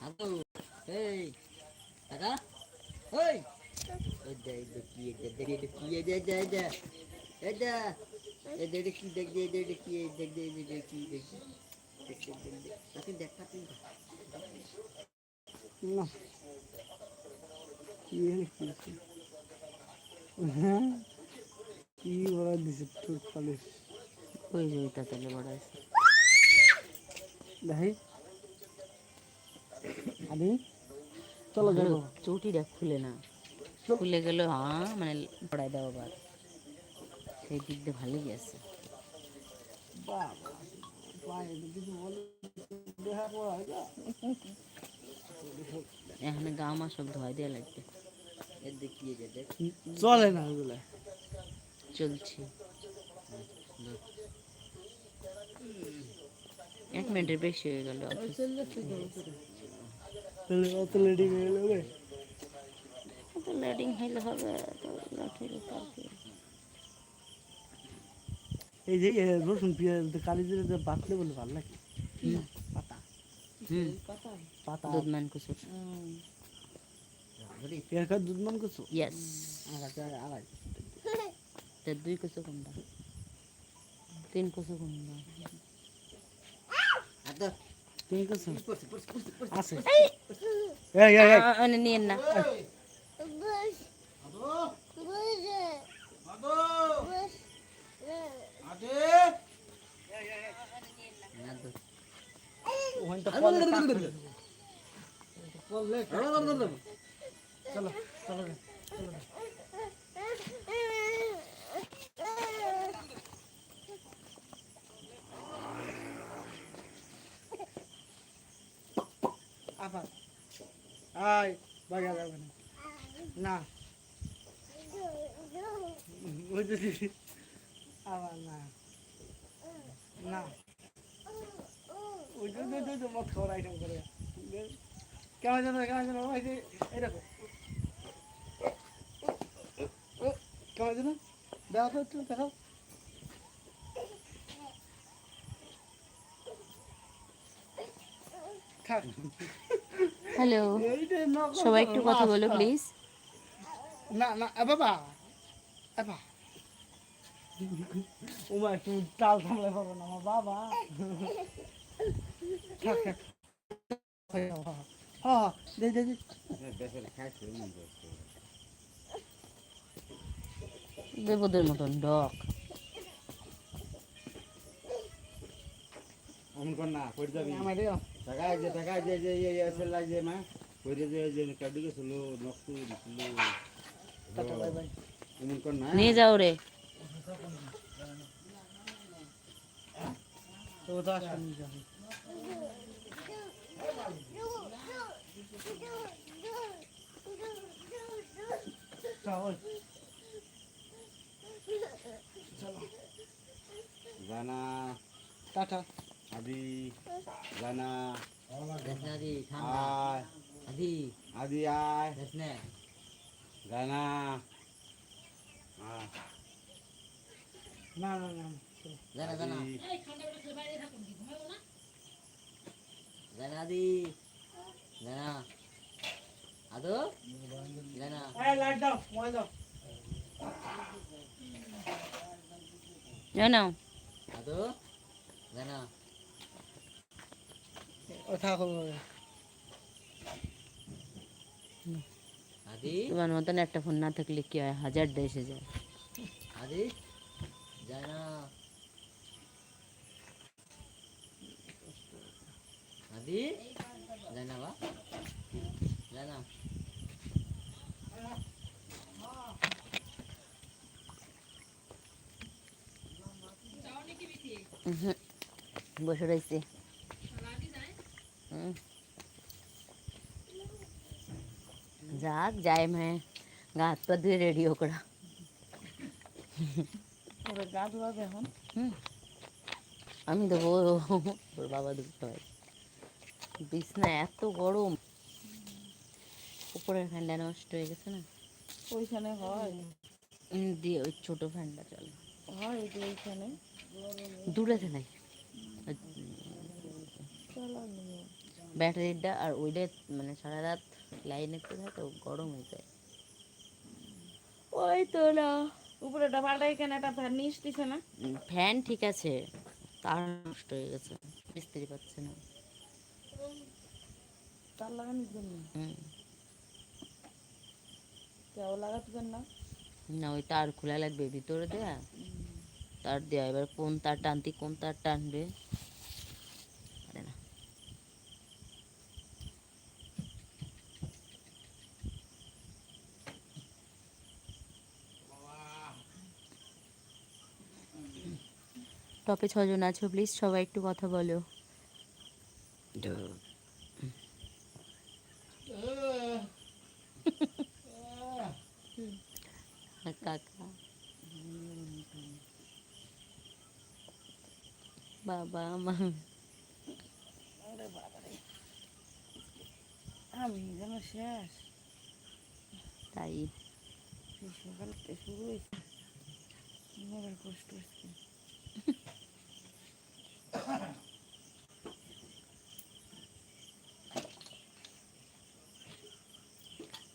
আগো এই দাদা ওই এই দে এই দে কি এই দে দে কি এই দে দে দে এই দে এই দে দে কি দেখ দে দে দে কি কি দেখ দেখ দেখ দেখ দেখ তাকে দেখ তাকে না কি কি হ্যাঁ কি বলা দিছে তোর খালি ওই ওইটা তাহলে বড় আছে দেখি চলো চটিটা খুলে না খুলে গেল হ্যাঁ মানে পড়াই দাও আবার। সেই দিক দিয়ে ভালোই আছে? এখানে গা মা সব ধোয়া দেওয়া লাগবে। চলে না ওগুলো। চলছে। এক মিনিটের বেশি হয়ে গেল তাহলে অত লেডি হয়ে হবে? তো হইলে হবে। এই যে রসুন পেঁয়াজ কালি জিরে বাটলে বলে ভালো লাগে। পাতা। পাতা? দুধ মান কুসুর পেঁয়াজ দুধ মান করছ ইয়েস আগাছ দুই কুসু কোনটা? তিন কুসু কোনটা? আদা আছে এই এই এই মানে নিয়েন না চলো চলো রে। আবার আয় বাগা যাবে না না ওই যে আবার না। না। ওই যে ওই যে- ওই যে মদ খাওয়ার আইটেম করে। কেমন যেন কেমন যেন ওই যে এইরকম কেমন যেন? দেখাও একটু দেখাও। হ্যালো সবাই একটু কথা বলো প্লিজ না না এ বাবা। ওমা একটু তাল সামলে পাবো না আমার বাবা। দেবদের মতন ডক। কর না পড়ে যাবি। টাকা যে টাকা যে যে এসে লাগে মা। পড়ে যে যে কাটি গেছিল নকশু কর নিয়ে যাও রে। তো তো যাবে জানা টাটা। আদি জানা। আদি আদি। আয়। জানা। আয়। না না না জানা জানা আদি জানা দি জানা আদো জানা এই লাইট দাও মোবাইল দাও জানো নাও আদো জানা ও থাকো আদি তোমার মতন একটা ফোন না থাকলে কি হয় হাজার দেশে যায় আদি জানা আদি জানা বা জানা উহুম। বসে রয়েছে হুম। যাক যাই মেয়ে গা হাত পা ধুয়ে রেডিও করা ওরে গা ধোয়াবে এখন। হুম। আমি দেবো। ওর বাবা দুটো হয় বিছনা এত গরম। উপরের ফ্যানটা নষ্ট হয়ে গেছে না? ওইখানে হয়। দিয়ে ওই ছোট ফ্যানটা চলে। হয় যে ওইখানে। দূরে নাই। ব্যাটারিটা আর ওইটা মানে সারা রাত লাইনে তো থাকে তো গরম হয়ে যায়। ওই তো না। উপরেটা পাল্টাই কেন ফ্যান নিয়ে দিছে না? ফ্যান ঠিক আছে তার নষ্ট হয়ে গেছে মিস্ত্রি পাচ্ছে না। তার লাগানোর জন্য। কেউ লাগাতে না? না ওই তার খোলা লাগবে ভিতরে দেয়া। তার দেওয়া এবার কোন তার টানতি কোন তার টানবে? টপে ছজন আছো প্লিজ সবাই একটু কথা বলো। কাকা? বাবা মা। আমি যেন শেষ। তাই। সকাল শুরু হয়েছে। কষ্ট হচ্ছে।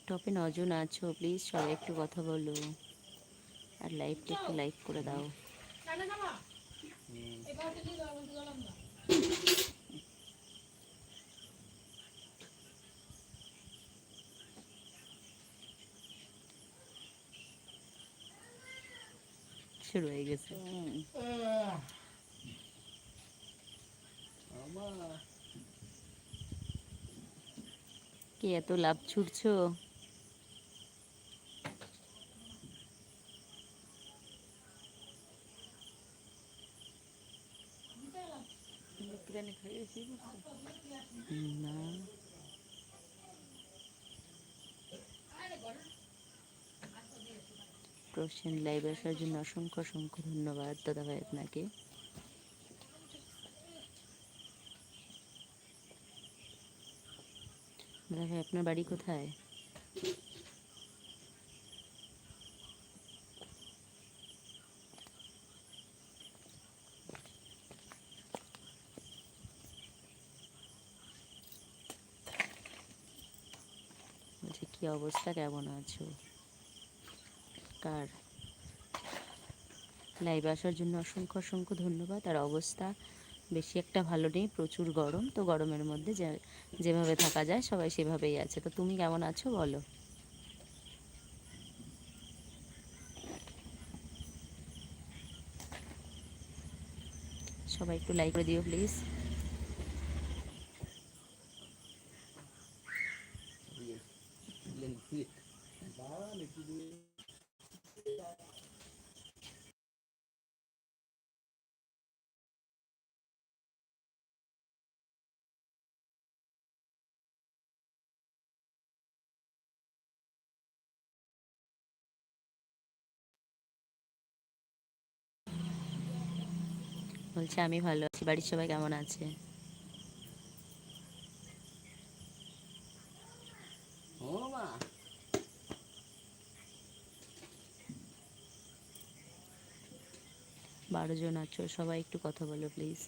টপে নজন আছো প্লিজ সবাই একটু কথা বলো। আর লাইভটা একটু লাইক করে দাও। শুরু হয়ে গেছে। কি এত লাভ ছুটছো? না। প্রশ্ন লাইভ আসার জন্য অসংখ্য অসংখ্য ধন্যবাদ দাদা ভাই আপনাকে। ভাই, আপনার বাড়ি কোথায়? বলছি, কি অবস্থা? কেমন আছো? কার? লাইভে আসার জন্য অসংখ্য অসংখ্য ধন্যবাদ। আর অবস্থা? বেশি একটা ভালো নেই, প্রচুর গরম, তো গরমের মধ্যে যেভাবে থাকা যায় সবাই সেভাবেই আছে। তো তুমি কেমন আছো বলো? সবাই একটু লাইক করে দিও প্লিজ বলছে আমি ভালো আছি। বাড়ির সবাই কেমন আছে? বারো জন আছো সবাই একটু কথা বলো প্লিজ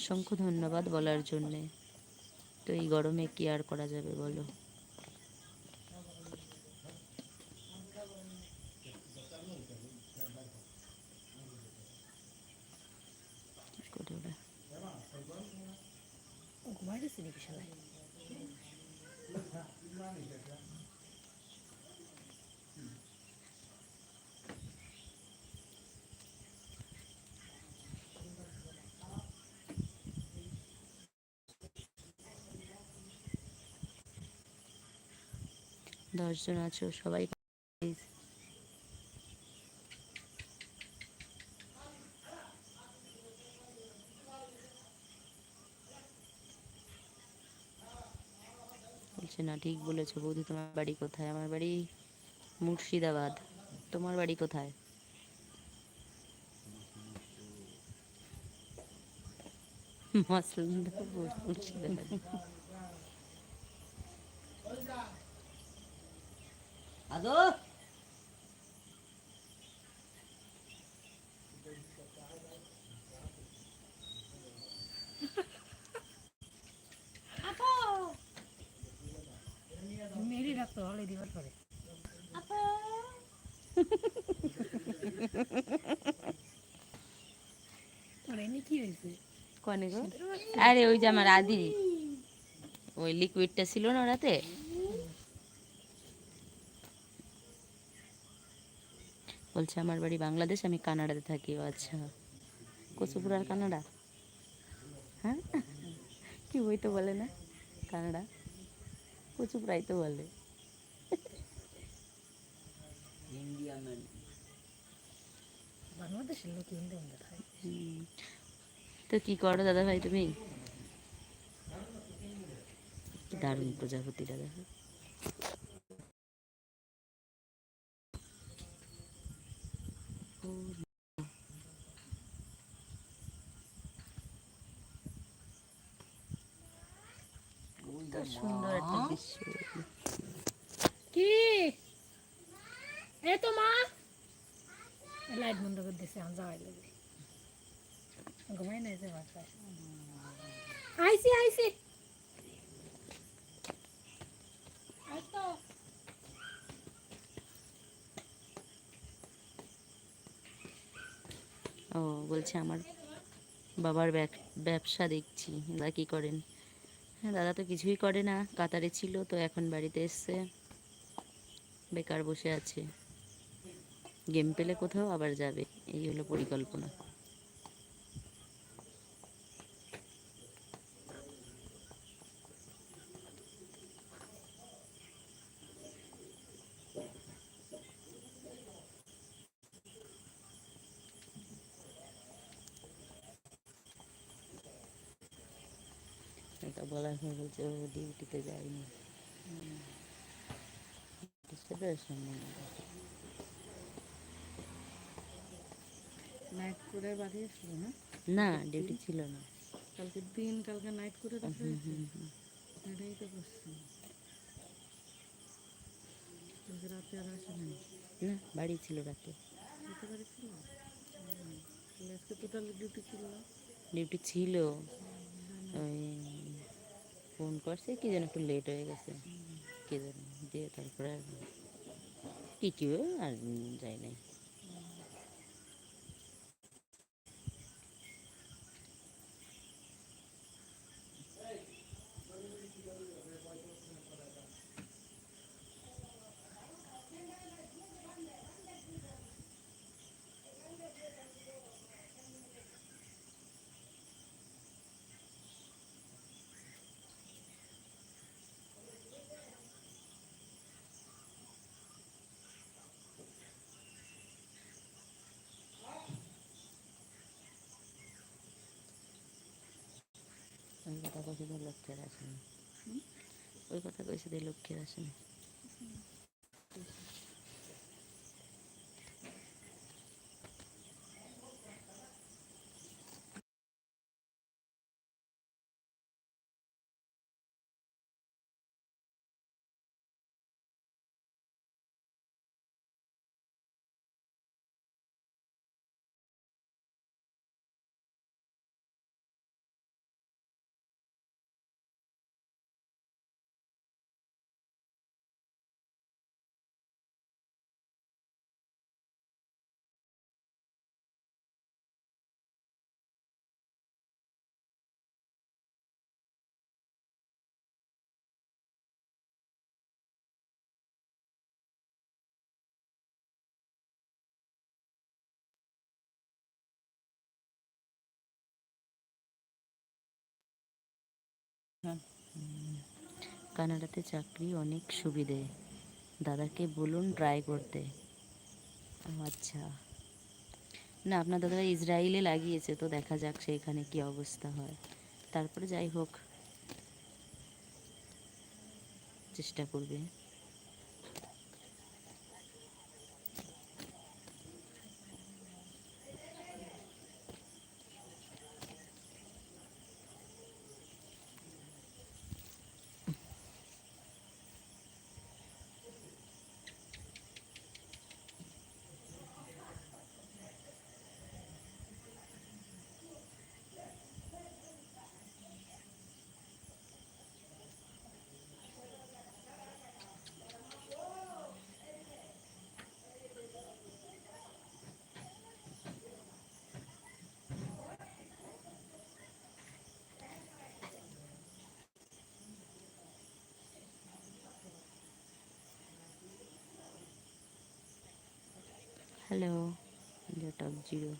অসংখ্য ধন্যবাদ বলার জন্যে। তো এই গরমে কি আর করা যাবে বলো? সবাই দশজন আছো, সবাই। বলছে, না, ঠিক বলেছ বৌদি, তোমার বাড়ি কোথায়? আমার বাড়ি মুর্শিদাবাদ। তোমার বাড়ি কোথায়? মুর্শিদাবাদ। হলে দিবার পরে। আরে ওই যে আমার আদি। ওই লিকুইডটা ছিল না ওরাতে বলছে আমার বাড়ি বাংলাদেশ আমি কানাডাতে থাকি। ও আচ্ছা। কচুপুরার কানাডা? হ্যাঁ? কি বই তো বলে না? কানাডা? কচুপুরাই তো বলে। বাংলাদেশের লোক হিন্দি হিন্দি খায় তো কি করো দাদা ভাই তুমি? দারুণ প্রজাপতি দাদা। ভাই সুন্দর একটা দৃশ্য। কি? এ তো মা। লাইট বন্ধ করে দিছে যাওয়াই ঘুমাই নাই যে আইসি আইসি। ও, বলছে আমার বাবার ব্যব- ব্যবসা দেখছি দাদা কী করেন? হ্যাঁ দাদা তো কিছুই করে না, কাতারে ছিল, তো এখন বাড়িতে এসছে। বেকার বসে আছে। গেম পেলে কোথাও আবার যাবে, এই হলো পরিকল্পনা। পর বলছে, ও ডিউটিতে যায়নি। সেটা সম্মান নাইট করে বাড়ি আসলো না? না ডিউটি ছিল না। কালকে দিন কালকে নাইট করে রাখা হয়েছে। এটাই তো করছি কালকে রাতে আর আসে নাই? না বাড়ি ছিল রাতে। যেতে পারি ছিল? আজকে টোটাল ডিউটি ছিল ডিউটি ছিল। ওই ফোন করছে কি যেন একটু লেট হয়ে গেছে। কে জানে দিয়ে তারপরে হয়ে আর যাই নাই ওই কথা কইছে দিয়ে লক্ষ্যের আসেনি ওই কথা কইছে দিয়ে লক্ষ্যের আসেনি কানাডাতে চাকরি অনেক সুবিধে। দাদাকে বলুন ট্রাই করতে। আচ্ছা। না, আপনার দাদা ইসরায়েলে লাগিয়েছে, তো দেখা যাক সেইখানে কি অবস্থা হয়। তারপরে যাই হোক, চেষ্টা করবে। হ্যালো টপ জিরো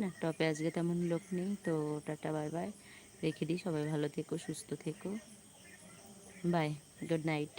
না, টপে আজকে তেমন লোক নেই, তো টাটা, বাই বাই। রেখে দিই, সবাই ভালো থেকো, সুস্থ থেকো। Bye, good night.